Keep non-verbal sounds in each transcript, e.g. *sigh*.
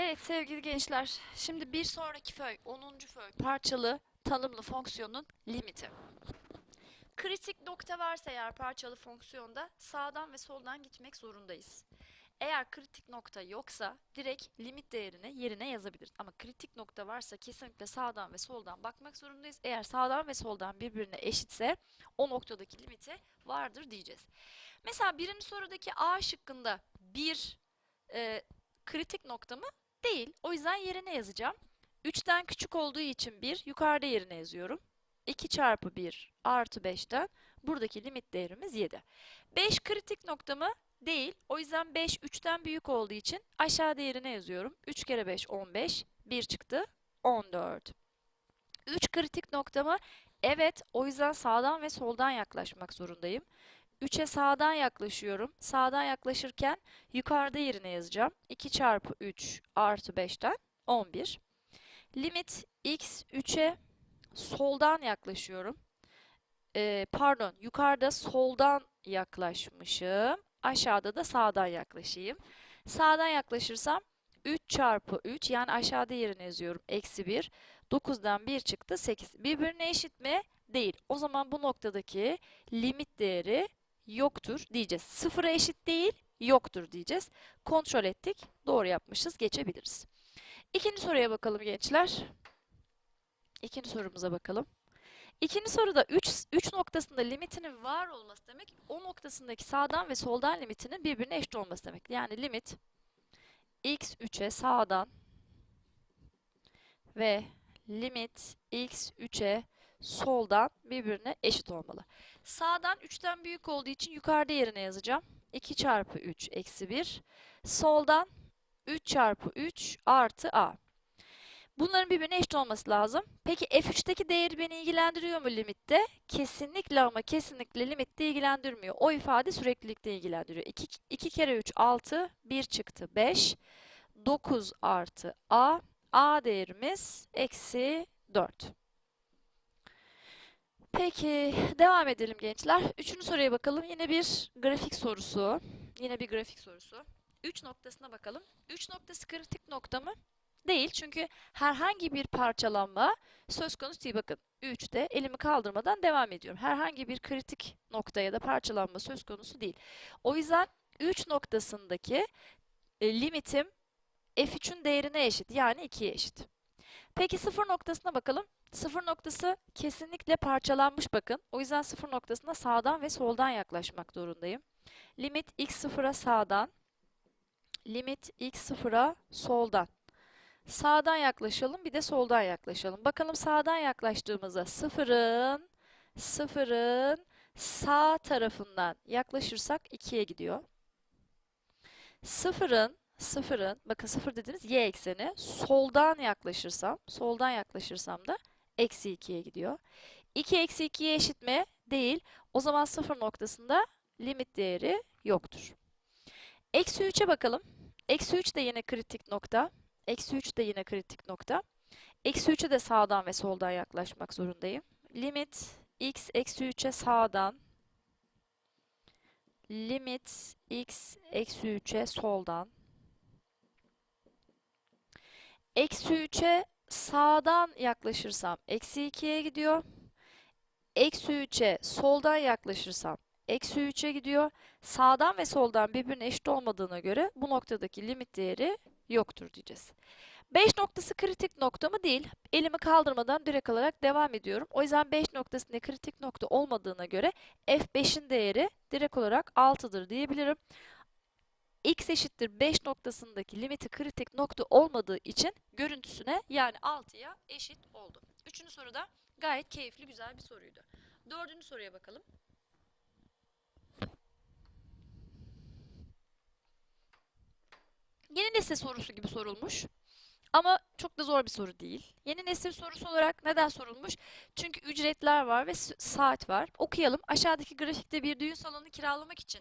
Evet sevgili gençler, şimdi bir sonraki föy, 10. föy, parçalı tanımlı fonksiyonun limiti. Kritik nokta varsa eğer parçalı fonksiyonda sağdan ve soldan gitmek zorundayız. Eğer kritik nokta yoksa direkt limit değerini yerine yazabiliriz. Ama kritik nokta varsa kesinlikle sağdan ve soldan bakmak zorundayız. Eğer sağdan ve soldan birbirine eşitse o noktadaki limiti vardır diyeceğiz. Mesela birinci sorudaki A şıkkında bir e, kritik nokta mı? Değil. O yüzden yerine yazacağım. 3'ten küçük olduğu için 1 yukarıda yerine yazıyorum. 2 çarpı 1 artı 5'ten buradaki limit değerimiz 7. 5 kritik nokta mı? Değil. O yüzden 5 3'ten büyük olduğu için aşağıda yerine yazıyorum. 3 kere 5 15. 1 çıktı. 14. 3 kritik nokta mı? Evet. O yüzden sağdan ve soldan yaklaşmak zorundayım. 3'e sağdan yaklaşıyorum. Sağdan yaklaşırken yukarıda yerine yazacağım. 2 çarpı 3 artı 5'ten 11. Limit x 3'e soldan yaklaşıyorum. Ee, pardon yukarıda soldan yaklaşmışım. Aşağıda da sağdan yaklaşayım. Sağdan yaklaşırsam 3 çarpı 3 yani aşağıda yerine yazıyorum. Eksi 1. 9'dan 1 çıktı 8. Birbirine eşit mi? Değil. O zaman bu noktadaki limit değeri yoktur diyeceğiz. Sıfıra eşit değil, yoktur diyeceğiz. Kontrol ettik, doğru yapmışız, geçebiliriz. İkinci soruya bakalım gençler. İkinci sorumuza bakalım. İkinci soruda 3, 3 noktasında limitinin var olması demek, o noktasındaki sağdan ve soldan limitinin birbirine eşit olması demek. Yani limit x 3'e sağdan ve limit x 3'e soldan birbirine eşit olmalı. Sağdan 3'ten büyük olduğu için yukarıda yerine yazacağım. 2 çarpı 3 eksi 1. Soldan 3 çarpı 3 artı a. Bunların birbirine eşit olması lazım. Peki f3'teki değeri beni ilgilendiriyor mu limitte? Kesinlikle ama kesinlikle limitte ilgilendirmiyor. O ifade süreklilikte ilgilendiriyor. 2, 2 kere 3 6, 1 çıktı 5. 9 artı a. a değerimiz eksi 4. Peki devam edelim gençler. Üçüncü soruya bakalım. Yine bir grafik sorusu. Yine bir grafik sorusu. 3 noktasına bakalım. 3 noktası kritik nokta mı? Değil. Çünkü herhangi bir parçalanma söz konusu değil. Bakın 3'te elimi kaldırmadan devam ediyorum. Herhangi bir kritik nokta ya da parçalanma söz konusu değil. O yüzden 3 noktasındaki e, limitim f3'ün değerine eşit. Yani 2'ye eşit. Peki 0 noktasına bakalım. Sıfır noktası kesinlikle parçalanmış bakın. O yüzden sıfır noktasına sağdan ve soldan yaklaşmak zorundayım. Limit x sıfıra sağdan. Limit x sıfıra soldan. Sağdan yaklaşalım bir de soldan yaklaşalım. Bakalım sağdan yaklaştığımızda sıfırın sıfırın sağ tarafından yaklaşırsak 2'ye gidiyor. Sıfırın sıfırın bakın sıfır dediğiniz y ekseni soldan yaklaşırsam soldan yaklaşırsam da eksi 2'ye gidiyor. 2 eksi 2'ye eşit mi? Değil. O zaman 0 noktasında limit değeri yoktur. Eksi 3'e bakalım. Eksi 3 de yine kritik nokta. Eksi 3 de yine kritik nokta. Eksi 3'e de sağdan ve soldan yaklaşmak zorundayım. Limit x eksi 3'e sağdan. Limit x eksi 3'e soldan. Eksi 3'e sağdan yaklaşırsam eksi 2'ye gidiyor. Eksi 3'e soldan yaklaşırsam eksi 3'e gidiyor. Sağdan ve soldan birbirine eşit olmadığına göre bu noktadaki limit değeri yoktur diyeceğiz. 5 noktası kritik nokta mı değil. Elimi kaldırmadan direkt olarak devam ediyorum. O yüzden 5 noktasında kritik nokta olmadığına göre f5'in değeri direkt olarak 6'dır diyebilirim x eşittir 5 noktasındaki limiti kritik nokta olmadığı için görüntüsüne yani 6'ya eşit oldu. Üçüncü soruda gayet keyifli güzel bir soruydu. Dördüncü soruya bakalım. Yeni nesil sorusu gibi sorulmuş. Ama çok da zor bir soru değil. Yeni nesil sorusu olarak neden sorulmuş? Çünkü ücretler var ve saat var. Okuyalım. Aşağıdaki grafikte bir düğün salonu kiralamak için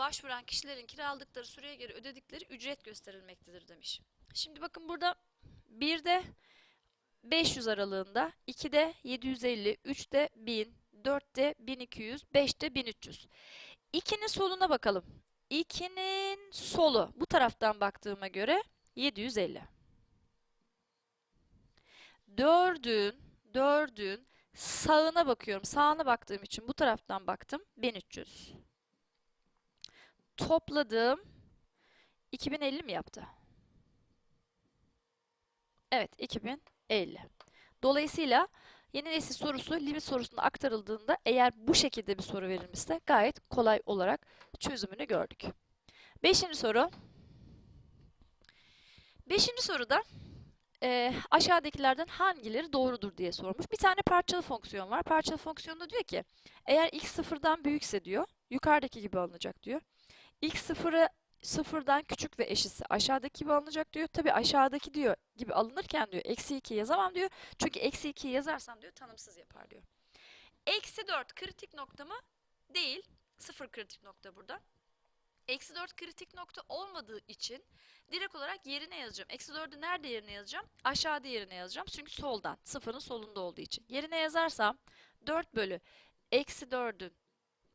başvuran kişilerin kiraladıkları süreye göre ödedikleri ücret gösterilmektedir demiş. Şimdi bakın burada 1'de 500 aralığında, 2'de 750, 3'de 1000, 4'te 1200, 5'te 1300. 2'nin soluna bakalım. 2'nin solu bu taraftan baktığıma göre 750. 4'ün 4'ün sağına bakıyorum. Sağına baktığım için bu taraftan baktım. 1300. Topladım. 2050 mi yaptı? Evet, 2050. Dolayısıyla yeni nesil sorusu limit sorusuna aktarıldığında eğer bu şekilde bir soru verilmişse gayet kolay olarak çözümünü gördük. Beşinci soru. Beşinci soruda eee, aşağıdakilerden hangileri doğrudur diye sormuş. Bir tane parçalı fonksiyon var. Parçalı fonksiyonda diyor ki eğer x sıfırdan büyükse diyor yukarıdaki gibi alınacak diyor. X sıfırı sıfırdan küçük ve eşitse aşağıdaki gibi alınacak diyor. Tabi aşağıdaki diyor gibi alınırken diyor eksi 2 yazamam diyor. Çünkü eksi 2 yazarsam diyor tanımsız yapar diyor. Eksi 4 kritik nokta mı? Değil. Sıfır kritik nokta burada. Eksi 4 kritik nokta olmadığı için direkt olarak yerine yazacağım. Eksi 4'ü nerede yerine yazacağım? Aşağıda yerine yazacağım. Çünkü soldan. Sıfırın solunda olduğu için. Yerine yazarsam 4 bölü eksi 4'ün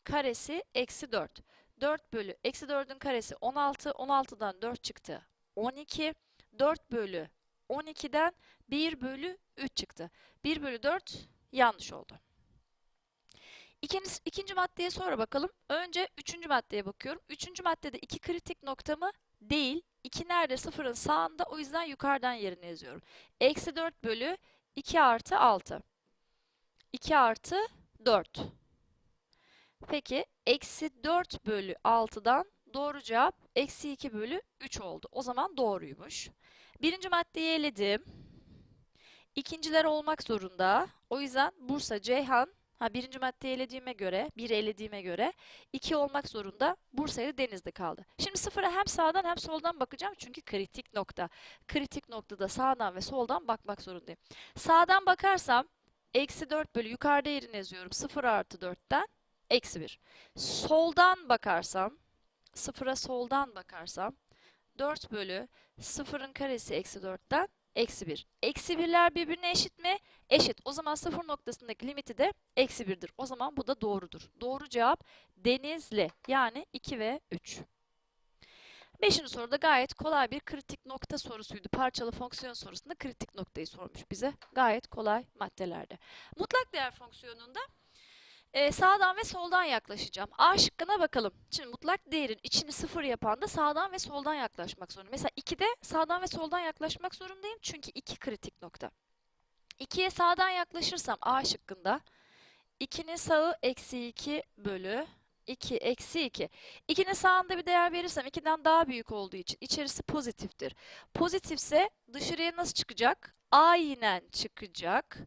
karesi eksi 4. 4 bölü eksi 4'ün karesi 16. 16'dan 4 çıktı. 12. 4 bölü 12'den 1 bölü 3 çıktı. 1 bölü 4 yanlış oldu. İkinci, ikinci maddeye sonra bakalım. Önce üçüncü maddeye bakıyorum. Üçüncü maddede iki kritik nokta mı? Değil. 2 nerede? Sıfırın sağında. O yüzden yukarıdan yerine yazıyorum. Eksi 4 bölü 2 artı 6. 2 artı 4. Peki eksi 4 bölü 6'dan doğru cevap eksi 2 bölü 3 oldu. O zaman doğruymuş. Birinci maddeyi eledim. İkinciler olmak zorunda. O yüzden Bursa, Ceyhan, ha birinci maddeyi elediğime göre, bir elediğime göre 2 olmak zorunda. Bursa ile Denizli kaldı. Şimdi sıfıra hem sağdan hem soldan bakacağım çünkü kritik nokta. Kritik noktada sağdan ve soldan bakmak zorundayım. Sağdan bakarsam eksi 4 bölü yukarıda yerine yazıyorum. 0 artı 4'ten eksi 1. Soldan bakarsam, sıfıra soldan bakarsam 4 bölü sıfırın karesi eksi 4'ten eksi 1. Eksi birler birbirine eşit mi? Eşit. O zaman sıfır noktasındaki limiti de eksi 1'dir. O zaman bu da doğrudur. Doğru cevap Denizli. Yani 2 ve 3. Beşinci soruda gayet kolay bir kritik nokta sorusuydu. Parçalı fonksiyon sorusunda kritik noktayı sormuş bize. Gayet kolay maddelerde. Mutlak değer fonksiyonunda ee, sağdan ve soldan yaklaşacağım. A şıkkına bakalım. Şimdi mutlak değerin içini sıfır yapan da sağdan ve soldan yaklaşmak zorunda. Mesela 2'de sağdan ve soldan yaklaşmak zorundayım. Çünkü 2 kritik nokta. 2'ye sağdan yaklaşırsam A şıkkında 2'nin sağı eksi 2 bölü 2 eksi 2. 2'nin sağında bir değer verirsem 2'den daha büyük olduğu için içerisi pozitiftir. Pozitifse dışarıya nasıl çıkacak? Aynen çıkacak.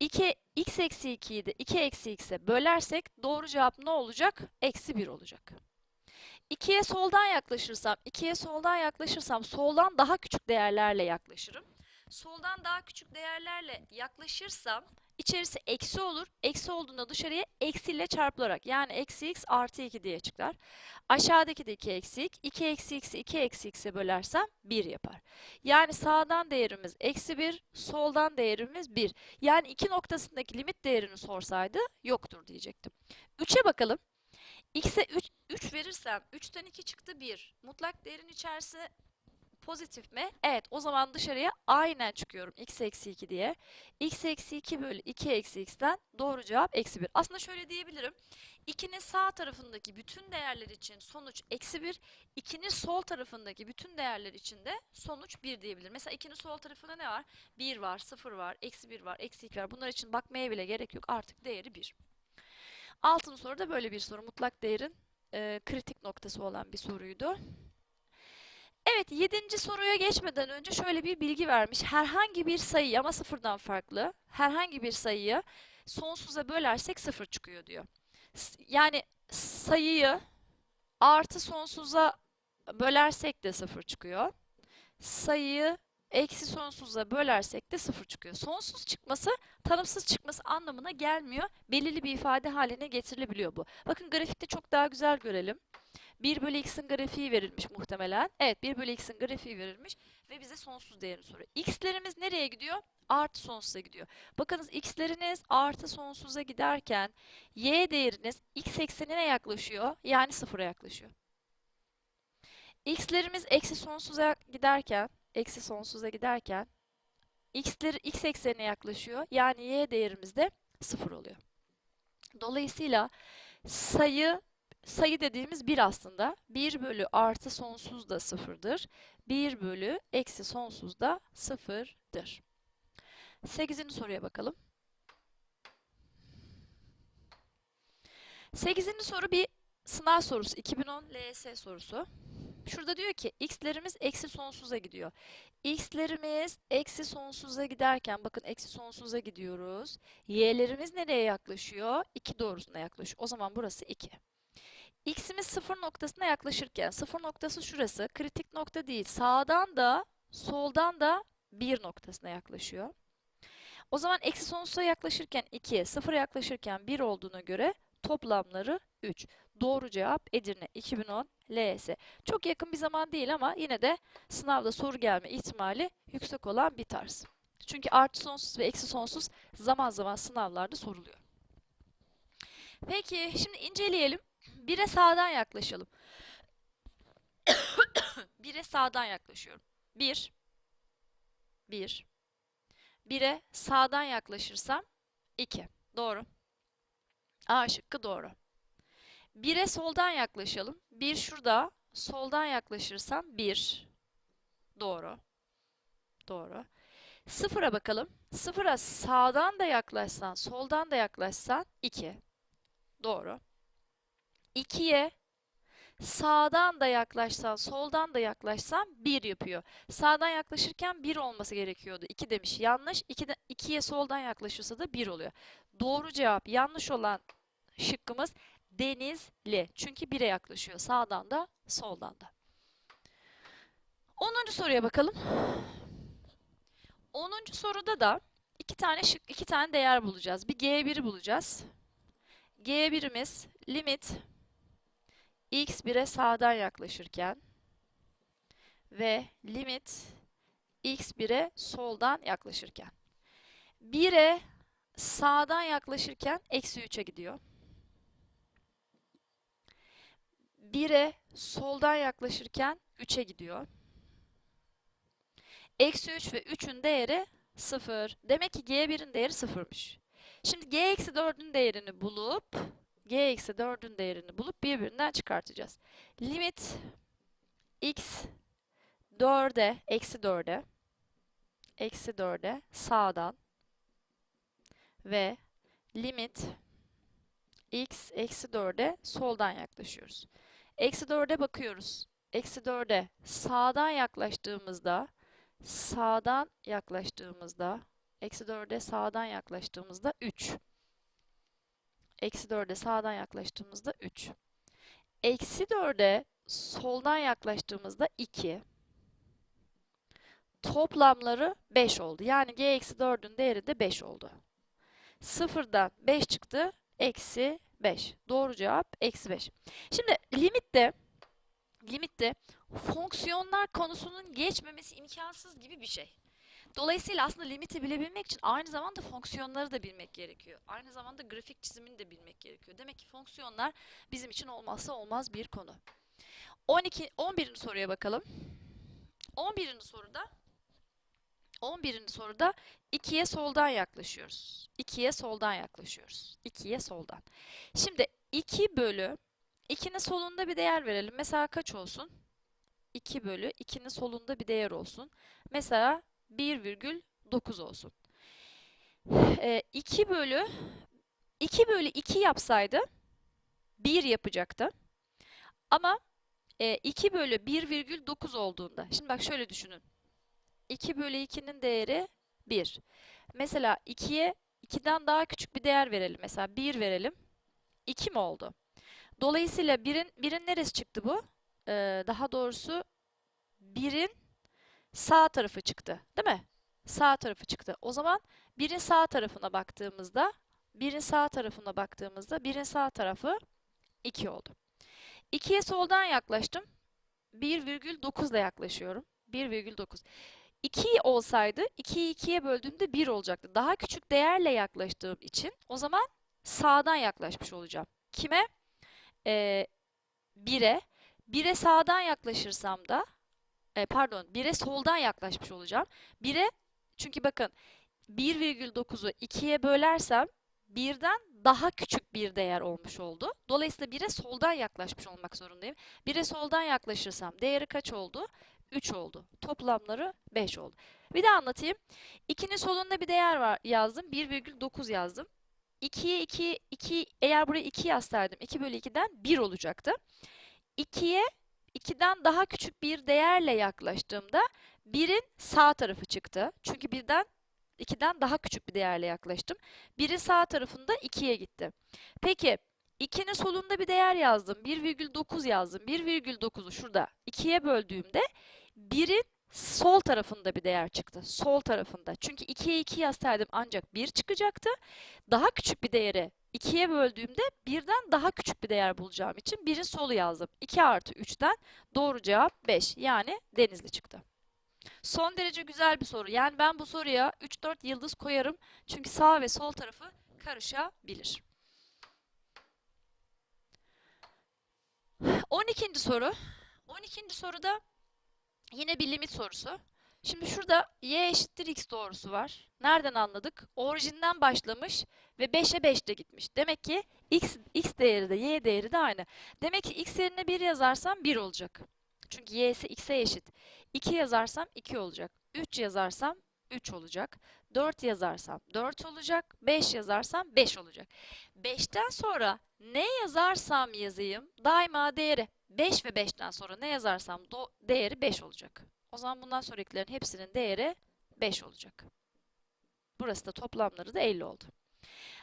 2 x eksi 2'yi de 2 eksi x'e bölersek doğru cevap ne olacak? Eksi 1 olacak. 2'ye soldan yaklaşırsam, 2'ye soldan yaklaşırsam soldan daha küçük değerlerle yaklaşırım. Soldan daha küçük değerlerle yaklaşırsam içerisi eksi olur. Eksi olduğunda dışarıya eksiyle çarpılarak yani eksi x artı 2 diye çıkar. Aşağıdaki de 2 eksi x. 2 eksi x'i 2 eksi x'e bölersem 1 yapar. Yani sağdan değerimiz eksi 1, soldan değerimiz 1. Yani 2 noktasındaki limit değerini sorsaydı yoktur diyecektim. 3'e bakalım. X'e 3, 3 verirsem 3'ten 2 çıktı 1. Mutlak değerin içerisi pozitif mi? Evet o zaman dışarıya aynen çıkıyorum x eksi 2 diye. x eksi 2 bölü 2 eksi x'ten doğru cevap eksi 1. Aslında şöyle diyebilirim. 2'nin sağ tarafındaki bütün değerler için sonuç eksi 1. 2'nin sol tarafındaki bütün değerler için de sonuç 1 diyebilirim. Mesela 2'nin sol tarafında ne var? 1 var, 0 var, eksi 1 var, eksi 2 var. Bunlar için bakmaya bile gerek yok. Artık değeri 1. Altıncı soru da böyle bir soru. Mutlak değerin e, kritik noktası olan bir soruydu. Evet, yedinci soruya geçmeden önce şöyle bir bilgi vermiş. Herhangi bir sayıyı ama sıfırdan farklı, herhangi bir sayıyı sonsuza bölersek sıfır çıkıyor diyor. Yani sayıyı artı sonsuza bölersek de sıfır çıkıyor. Sayıyı eksi sonsuza bölersek de sıfır çıkıyor. Sonsuz çıkması tanımsız çıkması anlamına gelmiyor. Belirli bir ifade haline getirilebiliyor bu. Bakın grafikte çok daha güzel görelim. 1 bölü x'in grafiği verilmiş muhtemelen. Evet 1 bölü x'in grafiği verilmiş ve bize sonsuz değerini soruyor. x'lerimiz nereye gidiyor? Artı sonsuza gidiyor. Bakınız x'leriniz artı sonsuza giderken y değeriniz x eksenine yaklaşıyor. Yani sıfıra yaklaşıyor. x'lerimiz eksi sonsuza giderken eksi sonsuza giderken x'leri x eksenine yaklaşıyor. Yani y değerimiz de 0 oluyor. Dolayısıyla sayı sayı dediğimiz 1 aslında. 1 bölü artı sonsuz da 0'dır. 1 bölü eksi sonsuz da 0'dır. 8. soruya bakalım. 8. soru bir sınav sorusu. 2010 LYS sorusu. Şurada diyor ki x'lerimiz eksi sonsuza gidiyor. x'lerimiz eksi sonsuza giderken bakın eksi sonsuza gidiyoruz. y'lerimiz nereye yaklaşıyor? 2 doğrusuna yaklaşıyor. O zaman burası 2. x'imiz sıfır noktasına yaklaşırken sıfır noktası şurası. Kritik nokta değil. Sağdan da soldan da 1 noktasına yaklaşıyor. O zaman eksi sonsuza yaklaşırken 2'ye, sıfıra yaklaşırken 1 olduğuna göre toplamları 3. Doğru cevap Edirne 2010 LS. Çok yakın bir zaman değil ama yine de sınavda soru gelme ihtimali yüksek olan bir tarz. Çünkü artı sonsuz ve eksi sonsuz zaman zaman sınavlarda soruluyor. Peki şimdi inceleyelim. Bire sağdan yaklaşalım. *coughs* Bire sağdan yaklaşıyorum. 1 1 1'e sağdan yaklaşırsam 2. Doğru. A şıkkı doğru. 1'e soldan yaklaşalım. 1 şurada. Soldan yaklaşırsam 1. Doğru. Doğru. 0'a bakalım. 0'a sağdan da yaklaşsan, soldan da yaklaşsan 2. Doğru. 2'ye sağdan da yaklaşsan, soldan da yaklaşsan 1 yapıyor. Sağdan yaklaşırken 1 olması gerekiyordu. 2 demiş. Yanlış. 2'de 2'ye soldan yaklaşırsa da 1 oluyor. Doğru cevap yanlış olan şıkkımız Denizli. Çünkü 1'e yaklaşıyor. Sağdan da soldan da. 10. soruya bakalım. 10. soruda da iki tane şık, iki tane değer bulacağız. Bir G1'i bulacağız. G1'imiz limit x1'e sağdan yaklaşırken ve limit x1'e soldan yaklaşırken. 1'e sağdan yaklaşırken eksi 3'e gidiyor. 1'e soldan yaklaşırken 3'e gidiyor. Eksi 3 ve 3'ün değeri 0. Demek ki G1'in değeri 0'mış. Şimdi G eksi 4'ün değerini bulup G eksi 4'ün değerini bulup birbirinden çıkartacağız. Limit x 4'e eksi 4'e eksi 4'e sağdan ve limit x eksi 4'e soldan yaklaşıyoruz. Eksi 4'e bakıyoruz. Eksi 4'e sağdan yaklaştığımızda sağdan yaklaştığımızda eksi 4'e sağdan yaklaştığımızda 3. Eksi 4'e sağdan yaklaştığımızda 3. Eksi 4'e soldan yaklaştığımızda 2. Toplamları 5 oldu. Yani g eksi 4'ün değeri de 5 oldu. Sıfırdan 5 çıktı. Eksi 5. Doğru cevap eksi 5. Şimdi limitte limitte fonksiyonlar konusunun geçmemesi imkansız gibi bir şey. Dolayısıyla aslında limiti bilebilmek için aynı zamanda fonksiyonları da bilmek gerekiyor. Aynı zamanda grafik çizimini de bilmek gerekiyor. Demek ki fonksiyonlar bizim için olmazsa olmaz bir konu. 12 11. soruya bakalım. 11. soruda 11. soruda 2'ye soldan yaklaşıyoruz. 2'ye soldan yaklaşıyoruz. 2'ye soldan. Şimdi 2 bölü 2'nin solunda bir değer verelim. Mesela kaç olsun? 2 bölü 2'nin solunda bir değer olsun. Mesela 1,9 olsun. Ee, 2 bölü 2 bölü 2 yapsaydı 1 yapacaktı. Ama e, 2 bölü 1,9 olduğunda, şimdi bak şöyle düşünün. 2 bölü 2'nin değeri 1. Mesela 2'ye 2'den daha küçük bir değer verelim. Mesela 1 verelim. 2 mi oldu? Dolayısıyla 1'in 1'in neresi çıktı bu? Ee, daha doğrusu 1'in sağ tarafı çıktı. Değil mi? Sağ tarafı çıktı. O zaman 1'in sağ tarafına baktığımızda 1'in sağ tarafına baktığımızda 1'in sağ tarafı 2 oldu. 2'ye soldan yaklaştım. 1,9 ile yaklaşıyorum. 1,9. 2 olsaydı 2'yi 2'ye böldüğümde 1 olacaktı. Daha küçük değerle yaklaştığım için o zaman sağdan yaklaşmış olacağım. Kime? Ee, 1'e. 1'e sağdan yaklaşırsam da e, pardon 1'e soldan yaklaşmış olacağım. 1'e çünkü bakın 1,9'u 2'ye bölersem birden daha küçük bir değer olmuş oldu. Dolayısıyla 1'e soldan yaklaşmış olmak zorundayım. 1'e soldan yaklaşırsam değeri kaç oldu? 3 oldu. Toplamları 5 oldu. Bir de anlatayım. 2'nin solunda bir değer var yazdım. 1,9 yazdım. 2'ye 2, 2 eğer buraya 2 yazsaydım 2 bölü 2'den 1 olacaktı. 2'ye 2'den daha küçük bir değerle yaklaştığımda 1'in sağ tarafı çıktı. Çünkü birden 2'den daha küçük bir değerle yaklaştım. 1'in sağ tarafında 2'ye gitti. Peki 2'nin solunda bir değer yazdım. 1,9 yazdım. 1,9'u şurada 2'ye böldüğümde 1'in sol tarafında bir değer çıktı. Sol tarafında. Çünkü 2'ye 2 yazsaydım ancak 1 çıkacaktı. Daha küçük bir değeri 2'ye böldüğümde birden daha küçük bir değer bulacağım için 1'in solu yazdım. 2 artı 3'ten doğru cevap 5. Yani Denizli çıktı. Son derece güzel bir soru. Yani ben bu soruya 3-4 yıldız koyarım. Çünkü sağ ve sol tarafı karışabilir. 12. soru. 12. soruda yine bir limit sorusu. Şimdi şurada y eşittir x doğrusu var. Nereden anladık? Orijinden başlamış ve 5'e 5'te gitmiş. Demek ki x, x değeri de y değeri de aynı. Demek ki x yerine 1 yazarsam 1 olacak. Çünkü y'si x'e eşit. 2 yazarsam 2 olacak. 3 yazarsam 3 olacak. 4 yazarsam 4 olacak. 5 yazarsam 5 olacak. 5'ten sonra ne yazarsam yazayım daima değeri 5 ve 5'ten sonra ne yazarsam do- değeri 5 olacak. O zaman bundan sonrakilerin hepsinin değeri 5 olacak. Burası da toplamları da 50 oldu.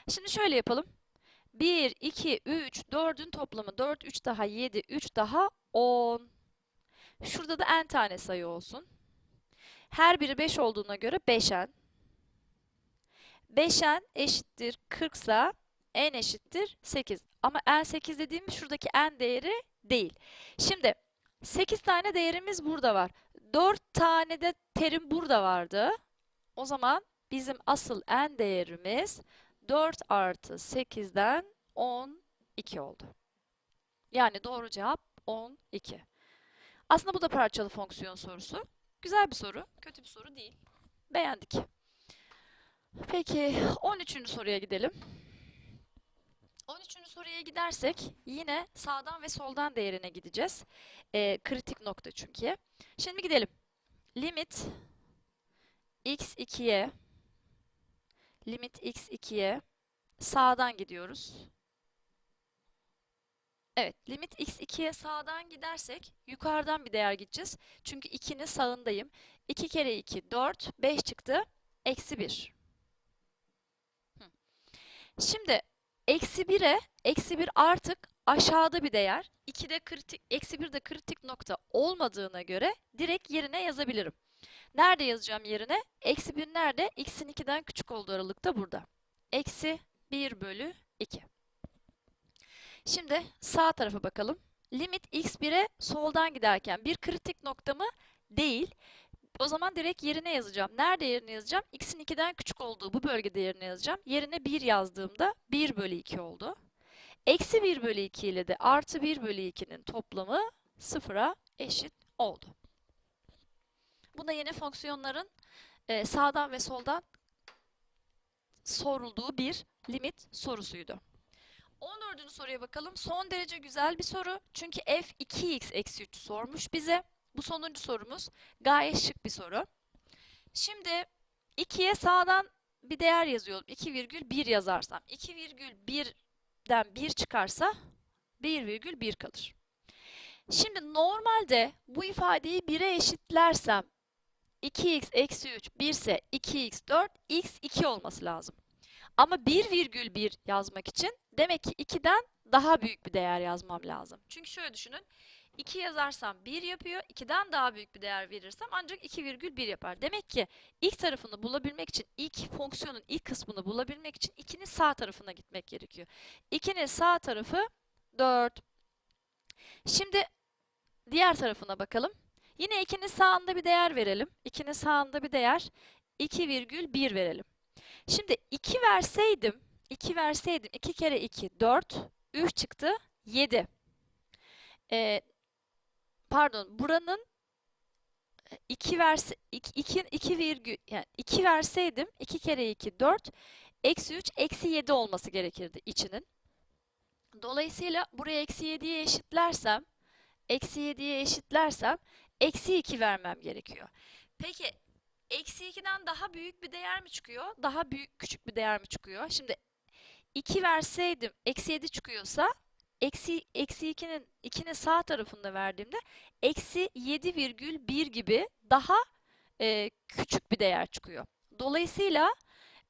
Şimdi şöyle yapalım. 1, 2, 3, 4'ün toplamı 4, 3 daha 7, 3 daha 10. Şurada da n tane sayı olsun. Her biri 5 olduğuna göre 5n. 5n eşittir 40 ise n eşittir 8. Ama n 8 dediğim şuradaki n değeri değil. Şimdi 8 tane değerimiz burada var. 4 tane de terim burada vardı. O zaman bizim asıl n değerimiz 4 artı 8'den 12 oldu. Yani doğru cevap 12. Aslında bu da parçalı fonksiyon sorusu. Güzel bir soru, kötü bir soru değil. Beğendik. Peki 13. soruya gidelim. 13. soruya gidersek yine sağdan ve soldan değerine gideceğiz. Ee, kritik nokta çünkü. Şimdi gidelim. Limit x 2'ye limit x 2'ye sağdan gidiyoruz. Evet, limit x 2'ye sağdan gidersek yukarıdan bir değer gideceğiz. Çünkü 2'nin sağındayım. 2 kere 2 4, 5 çıktı. Eksi 1. Hı. Şimdi eksi 1'e eksi 1 artık aşağıda bir değer. 2'de kritik, eksi 1 de kritik nokta olmadığına göre direkt yerine yazabilirim. Nerede yazacağım yerine? Eksi 1 nerede? X'in 2'den küçük olduğu aralıkta burada. Eksi 1 bölü 2. Şimdi sağ tarafa bakalım. Limit x 1'e soldan giderken bir kritik nokta mı? Değil. O zaman direkt yerine yazacağım. Nerede yerine yazacağım? x'in 2'den küçük olduğu bu bölgede yerine yazacağım. Yerine 1 yazdığımda 1 bölü 2 oldu. Eksi 1 bölü 2 ile de artı 1 bölü 2'nin toplamı sıfıra eşit oldu. Bu da yine fonksiyonların e, sağdan ve soldan sorulduğu bir limit sorusuydu. 14. soruya bakalım. Son derece güzel bir soru. Çünkü f 2x eksi 3 sormuş bize. Bu sonuncu sorumuz. Gayet şık bir soru. Şimdi 2'ye sağdan bir değer yazıyorum. 2,1 yazarsam. 2,1'den 1 çıkarsa 1,1 kalır. Şimdi normalde bu ifadeyi 1'e eşitlersem 2x eksi 3 1 ise 2x 4, x 2 olması lazım. Ama 1,1 yazmak için demek ki 2'den daha büyük bir değer yazmam lazım. Çünkü şöyle düşünün. 2 yazarsam 1 yapıyor. 2'den daha büyük bir değer verirsem ancak 2,1 yapar. Demek ki ilk tarafını bulabilmek için, ilk fonksiyonun ilk kısmını bulabilmek için 2'nin sağ tarafına gitmek gerekiyor. 2'nin sağ tarafı 4. Şimdi diğer tarafına bakalım. Yine 2'nin sağında bir değer verelim. 2'nin sağında bir değer 2,1 verelim. Şimdi 2 verseydim, 2 verseydim 2 kere 2 4, 3 çıktı 7. Ee, pardon buranın 2 verse 2 2 virgül yani 2 verseydim 2 kere 2 4 eksi 3 eksi 7 olması gerekirdi içinin. Dolayısıyla buraya eksi 7'ye eşitlersem eksi 7'ye eşitlersem eksi 2 vermem gerekiyor. Peki eksi 2'den daha büyük bir değer mi çıkıyor? Daha büyük küçük bir değer mi çıkıyor? Şimdi 2 verseydim eksi 7 çıkıyorsa eksi eksi 2'nin 2'nin sağ tarafında verdiğimde eksi 7,1 gibi daha e, küçük bir değer çıkıyor. Dolayısıyla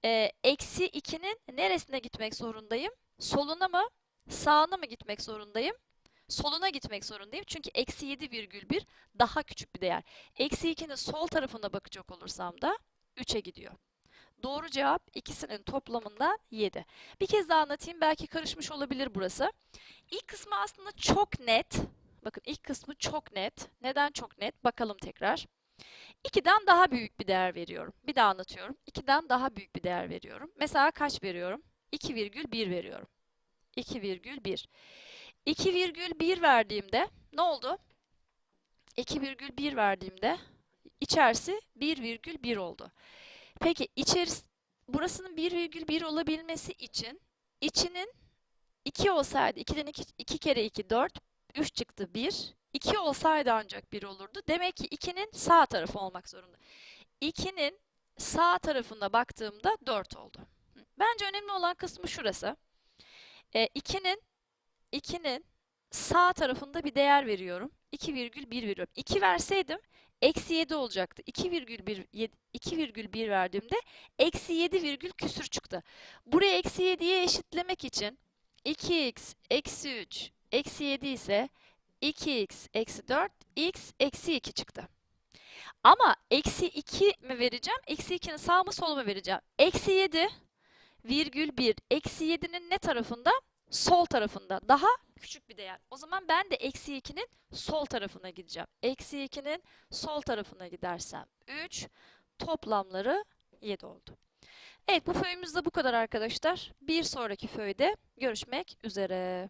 e, eksi 2'nin neresine gitmek zorundayım? Soluna mı? Sağına mı gitmek zorundayım? Soluna gitmek zorundayım. Çünkü eksi 7,1 daha küçük bir değer. Eksi 2'nin sol tarafına bakacak olursam da 3'e gidiyor. Doğru cevap ikisinin toplamından 7. Bir kez daha anlatayım. Belki karışmış olabilir burası. İlk kısmı aslında çok net. Bakın ilk kısmı çok net. Neden çok net? Bakalım tekrar. 2'den daha büyük bir değer veriyorum. Bir daha anlatıyorum. 2'den daha büyük bir değer veriyorum. Mesela kaç veriyorum? 2,1 veriyorum. 2,1. 2,1 verdiğimde ne oldu? 2,1 verdiğimde içerisi 1,1 oldu. Peki içerisi burasının 1,1 olabilmesi için içinin 2 olsaydı 2'den 2, 2 kere 2 4 3 çıktı 1. 2 olsaydı ancak 1 olurdu. Demek ki 2'nin sağ tarafı olmak zorunda. 2'nin sağ tarafına baktığımda 4 oldu. Bence önemli olan kısmı şurası. E, 2'nin 2'nin sağ tarafında bir değer veriyorum. 2,1 veriyorum. 2 verseydim eksi 7 olacaktı. 2,1 2,1 verdiğimde eksi 7 virgül küsür çıktı. Buraya eksi 7'ye eşitlemek için 2x eksi 3 eksi 7 ise 2x eksi 4 x eksi 2 çıktı. Ama eksi 2 mi vereceğim? Eksi 2'nin sağ mı sol mu vereceğim? Eksi 7 virgül 1. Eksi 7'nin ne tarafında? Sol tarafında. Daha küçük bir değer. O zaman ben de eksi 2'nin sol tarafına gideceğim. Eksi 2'nin sol tarafına gidersem 3. Toplamları 7 oldu. Evet bu föyümüz de bu kadar arkadaşlar. Bir sonraki föyde görüşmek üzere.